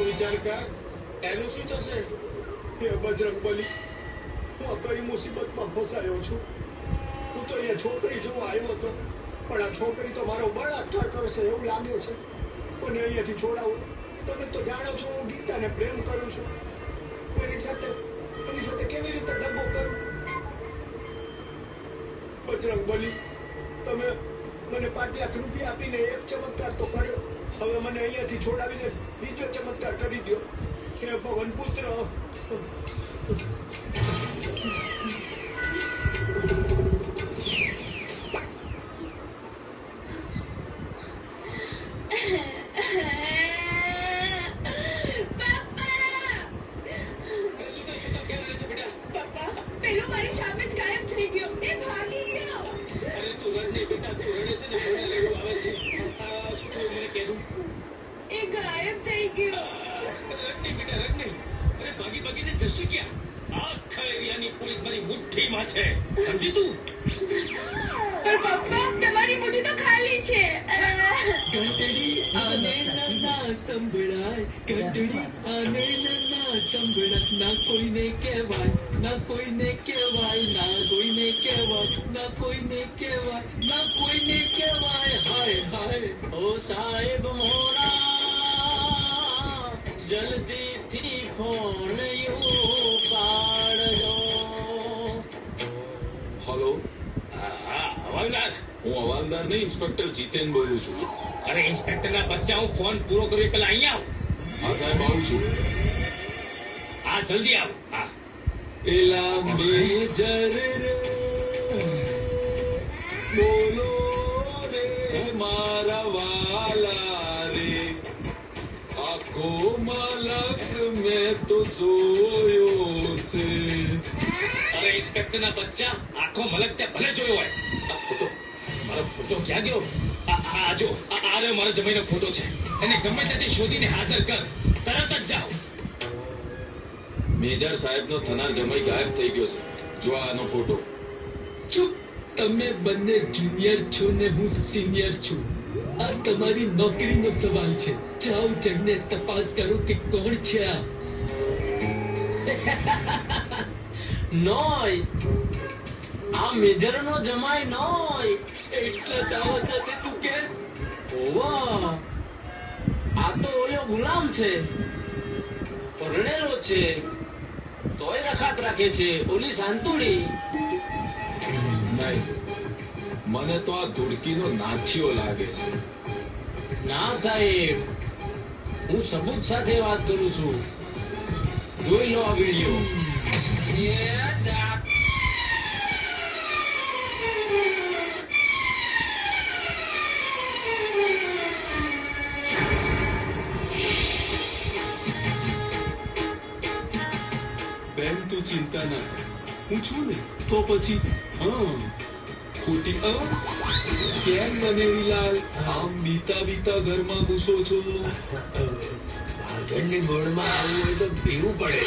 તો વિચાર કર, એનું શું થશે? હે બજરંગ બલી, હું કઈ મુસીબતમાં ફસાયો છું. હું તો અહીંયા છોકરી જોવા આવ્યો હતો, પણ આ છોકરી તો મારો બળાત્કાર કરશે એવું લાગે છે. મને અહીંયાથી છોડાવું? તમે તો જાણો છો, હું ગીતાને પ્રેમ કરું છું. એની સાથે એની સાથે કેવી રીતે ડબ્બો કરું? બજરંગ બલી, તમે મને પાંચ લાખ રૂપિયા આપીને એક ચમત્કાર તો કર્યો. હવે મને અહીંયાથી છોડાવીને બીજો ચમત્કાર કરી દો હે ભગવાન પુત્ર શું થયું શું થયું કેમ રહે છે બેટા પપ્પા પેલો મારી સામે જ ગાયબ થઈ ગયો એ ભાગી ગયો અરે તું રડ નહીં બેટા તું રડે છે ને મને લેવું આવે છે આ શું થયું મને કહેજો. એ ગાયબ થઈ ગયો. રડની બેટા રડની. અરે ભાગી ભાગીને જશે ક્યાં? આખા એરિયાની પોલીસ મારી મુઠ્ઠીમાં છે. સમજી તું? પણ પપ્પા તમારી મુઠ્ઠી તો ખાલી છે. આને ના સંભળાય ઘંટડી આને ના સંભળાય ના કોઈને કહેવાય ના કોઈને કહેવાય ના કોઈને કહેવાય ના કોઈને કહેવાય ના કોઈને કહેવાય હાય હાય ઓ સાહેબ મોરા જલ્દીથી ફોન પાડજો હલો હા હા હવાલદાર હું હવાલદાર નહીં ઇન્સ્પેક્ટર જીતેન બોલું છું અરે ઇન્સ્પેક્ટરના બચ્ચા હું ફોન પૂરો કર્યો એ પહેલા અહીંયા આવ હા સાહેબ આવું છું હા જલ્દી આવ હા એલા મેજર રે બોલો રે મારા વાલા રે આખો મલક મેં તો સોયો છે અરે ઇન્સ્પેક્ટરના બચ્ચા આખો મલક તે ભલે જોયો હોય આ ફોટો મારો ફોટો ક્યાં ગયો? આ આ જો આ આ રહ્યો મારો જમાઈનો ફોટો છે. એને ગમે ત્યાંથી શોધીને હાજર કર. તરત જ જાઓ. મેજર સાહેબનો થનાર જમાઈ ગાયબ થઈ ગયો છે. જો આનો ફોટો. ચૂપ. તમે બંને જુનિયર છો ને હું સિનિયર છું. આ તમારી નોકરીનો સવાલ છે. જાઓ જઈને તપાસ કરો કે કોણ છે આ. નોય. આ મેજરનો જમાઈ નોય. એટલે દાવા સાથે તું કેસ? ઓવા. આ તો ઓલો ગુલામ છે. પરણેલો છે. તોય રખાત રાખે છે. ઓલી સાંતુડી. નહીં. મને તો આ ધુડકીનો નાથિયો લાગે છે. ના સાહેબ. હું સબૂત સાથે વાત કરું છું. જોઈ લો આ વીડિયો. બેન તું ચિંતા ના કર. હું છું ને, તો પછી, હા, ખોટી કેમ મને લાલ આમ બીતા બીતા ઘરમાં ઘૂસો છો? ભાગણની ગોળમાં આવવું હોય તો પીવું પડે.